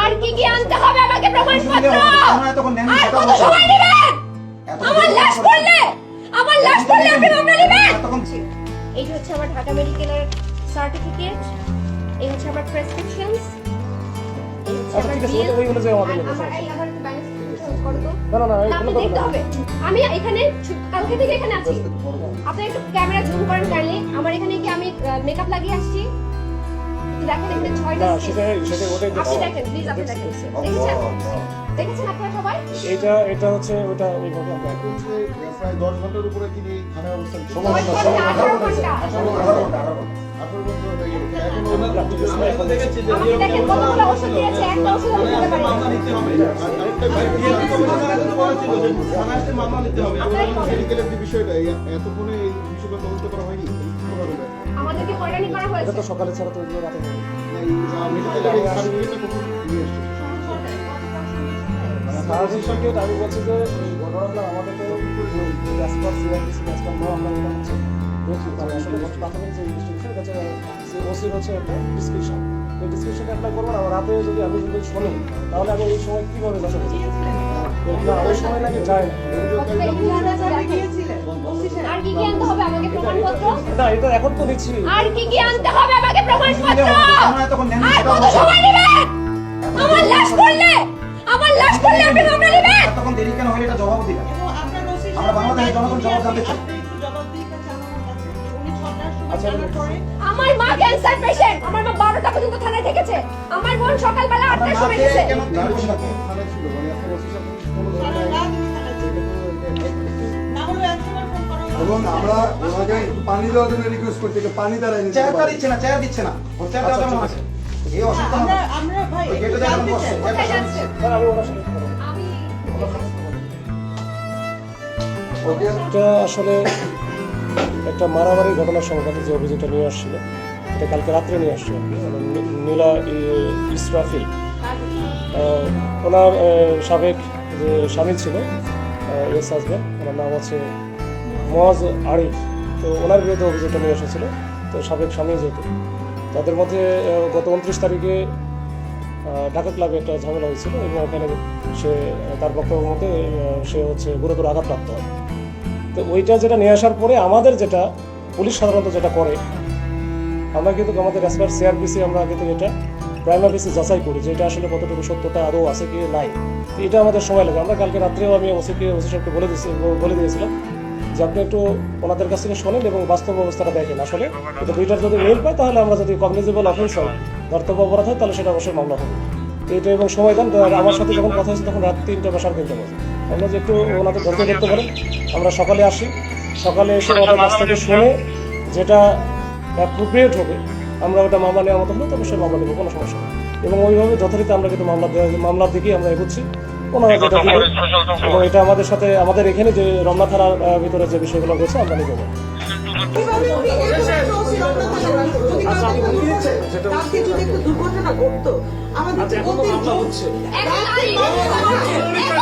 আর কি কি আনতে হবে আমাকে প্রমাণপত্র? আর কত সময় নেবেন? আমার লাশ। করলে আমার লাশ করলে আপনি মামলা নেবেন? এই হচ্ছে আমার ঢাকা মেডিকেলের সার্টিফিকেট এই হচ্ছে আমার প্রেসক্রিপশনস আচ্ছা, আমার হবে আমি এখানে কালকে থেকে এখানে আছি। আপনি একটু ক্যামেরা জুম করেন কাইন্ডলি আমার এখানে কি আমি মেকআপ লাগিয়ে আসছি? দেখেন এখানে ছয়টা সেটাই সেটাই ওটাই আপনি দেখেন প্লিজ আপনি দেখেন। দেখেছেন দেখেছেন আপনারা সবাই? এইটা এটা হচ্ছে ওটা ওইভাবে আমরা প্রায় দশ ঘণ্টার উপরে থানায় অবস্থান। ঘণ্টা আঠারো ঘণ্টা। আঠারো ঘণ্টা বিষয়টা এতক্ষণে এটা তো সকালে ছাড়া তো এগুলো রাতে হবে না, এই, আহ, মেডিকেলের এই সার্টিফিকেটটা কখন নিয়ে এসেছে সার্টিফিকেট আমি বলছি যে ঘটনাটা আমাদের তো আমরা এটা হচ্ছে প্রাথমিক যে হচ্ছে ওসির হচ্ছে একটা ডিসক্রিপশন এই ডিসক্রিপশনটা অ্যাপ্লাই করব না রাতে যদি আমি যদি শুনি তাহলে আমি এই সময় কীভাবে বাসা করছি না ওই সময় নাকি যায় না। প্রমাণপত্র? না এটা এখন তো দিচ্ছি আর কি কি আনতে হবে আমাকে প্রমাণপত্র? আর কত সময় নেবেন আমার লাশ করলে আমার লাশ করলে আপনি মামলা নেবেন তখন দেরি কেন হলে এটা জবাব দিলাম আমরা বাংলাদেশের জনগণ জবাব জানতে চাই। আচ্ছা, আমার মা ক্যান্সার পেশেন্ট আমার মা বারোটা পর্যন্ত থানায় থেকেছে। আমার বোন সকালবেলা আটটার সময় গেছে এবং আমরা ওনাকে একটু পানি দেওয়ার জন্য রিকোয়েস্ট করছি একটু পানি দ্বারা এনে চেয়ারটা দিচ্ছে না চেয়ার দিচ্ছে না। ওর চেয়ারটা আচ্ছা, আছে। এই অসুস্থ না আমরা ভাই কোথায় যাচ্ছে আমি ওনার সাথে আমি এটা আসলে একটা মারামারি ঘটনার সংক্রান্ত যে অভিযোগটা নিয়ে আসছিল এটা কালকে রাত্রে নিয়ে আসছিল। নীলা ই- ইসরাফিল। ওনার সাবেক যে স্বামী ছিল এস হাজব্যান্ড ওনার নাম হচ্ছে মোয়াজ আরিফ তো ওনার বিরুদ্ধে অভিযোগটা নিয়ে এসেছিল তো সাবেক স্বামী যেহেতু। তাদের মধ্যে গত উনত্রিশ তারিখে ঢাকা ক্লাবে একটা ঝামেলা হয়েছিল এবং ওখানে সে তার বক্তব্যের মধ্যে আহ, সে হচ্ছে গুরুতর আঘাতপ্রাপ্ত হয়। তো ওইটা যেটা নিয়ে আসার পরে আমাদের যেটা পুলিশ সাধারণত যেটা করে আমরা কিন্তু আমাদের রেসপার সিআরপিসি আমরা কিন্তু এটা প্রাইম অফিসে যাচাই করি যে এটা আসলে কতটুকু সত্যতা আদৌ আছে কি নাই। তো এটা আমাদের সময় লাগে। আমরা কালকে রাত্রেও আমি ওসিকে ওসি সাহেবকে বলে দিয়েছি বলে দিয়েছিলাম যে আপনি একটু ওনাদের কাছ থেকে শোনেন এবং বাস্তব অবস্থাটা দেখেন আসলে। এটা দুইটার যদি মিল পায়, তাহলে আমরা যদি কগনিজেবল অফেন্স হয়, ধর্তব্য অপরাধ হয়, তাহলে সেটা অবশ্যই মামলা হবে। এটা এবং সময় দেন আমার সাথে যখন কথা হয়েছে, তখন রাত তিনটা বা সাড়ে তিনটা বাজে। আমরা যে একটু ওনাদের ধৈর্য করতে পারেন, আমরা সকালে আসি। সকালে এসে ওনাদের কাছ থেকে শুনে যেটা অ্যাপ্রোপ্রিয়েট হবে, আমরা ওটা মামলা নেওয়ার মতো হলে তবে সে মামলা নেব, কোনো সমস্যা এবং ওইভাবে যথারীতি আমরা কিন্তু মামলা মামলার দিকেই আমরা এগোচ্ছি। ওনারা যেটা দিবে এবং এটা আমাদের সাথে আমাদের এখানে যে রমনা থানার ভিতরে যে বিষয়গুলো রয়েছে আমরা নিয়ে যাব। উনি